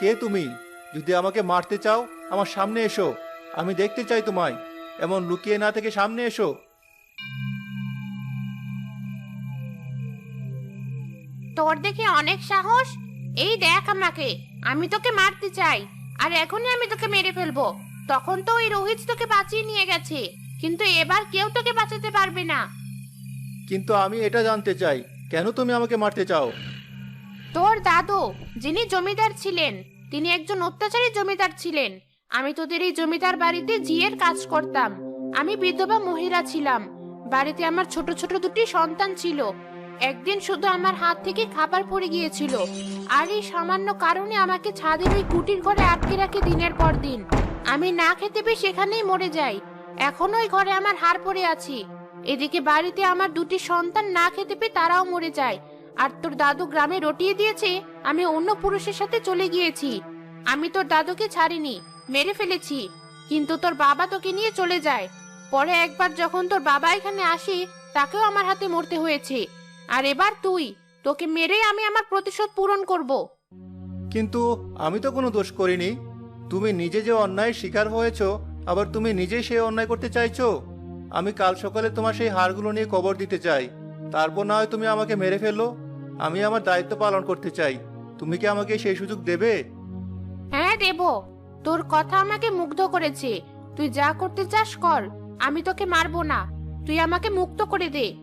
কে তুমি? যদি আমাকে মারতে চাও আমার সামনে এসো। আমি দেখতে চাই তোমায়। এমন লুকিয়ে না থেকে সামনে এসো। তোর দেখে অনেক সাহস? এই দেখ আমাকে আমি তোকে মারতে চাই। আর এখনই আমি তোকে মেরে ফেলব। তখন তো ওই রোহিত তোকে বাঁচিয়ে নিয়ে গেছে। কিন্তু এবার কেউ তোকে বাঁচাতে পারবে না। কিন্তু আমি এটা জানতে চাই কেন তুমি আমাকে মারতে চাও? তোর দাদু, যিনি জমিদার ছিলেন, তিনি একজন অত্যাচারী জমিদার ছিলেন। আমি তোদের এই জমিদার বাড়িতে জিয়ের কাজ করতাম। আমি বিধবা মহিলা ছিলাম। বাড়িতে আমার ছোট ছোট দুটি সন্তান ছিল। একদিন শুধু আমার হাত থেকে খাবার পড়ে গিয়েছিল। আর এই সামান্য কারণে আমাকে ছাদের ওই কুটির ঘরে আটকে রাখে দিনের পর দিন। আমি না খেতে পেয়ে সেখানেই মরে যাই। এখনও ওই ঘরে আমার হাড় পড়ে আছি। এদিকে বাড়িতে আমার দুটি সন্তান না খেতে পেয়ে তারাও মরে যায়। আর তোর দাদু গ্রামে রটিয়ে দিয়েছে, আমি অন্য পুরুষের সাথে চলে গিয়েছি। আমি তোর দাদুকে ছাড়িনি, মেরে ফেলেছি, কিন্তু তোর বাবা তোকে নিয়ে চলে যায়। পরে একবার যখন তোর বাবা এখানে আসে, তাকেও আমার হাতে মরতে হয়েছে। আর এবার তুই, তোকে মেরে আমি আমার প্রতিশোধ পূরণ করব। কিন্তু আমি তো কোনো দোষ করিনি। তুমি নিজে যে অন্যায়ের শিকার হয়েছো, আবার তুমি নিজেই সেই অন্যায় করতে চাইছো? আমি কাল সকালে তোমার সেই হাড়গুলো নিয়ে কবর দিতে চাই। তারপর না হয় তুমি আমাকে মেরে ফেলো। আমি আমার দায়িত্ব পালন করতে চাই। তুমি কি আমাকে সেই সুযোগ দেবে? হ্যাঁ দেব। তোর কথা আমাকে মুগ্ধ করেছে। তুই যা করতে চাস কর। আমি তোকে মারবো না। তুই আমাকে মুক্ত করে দে।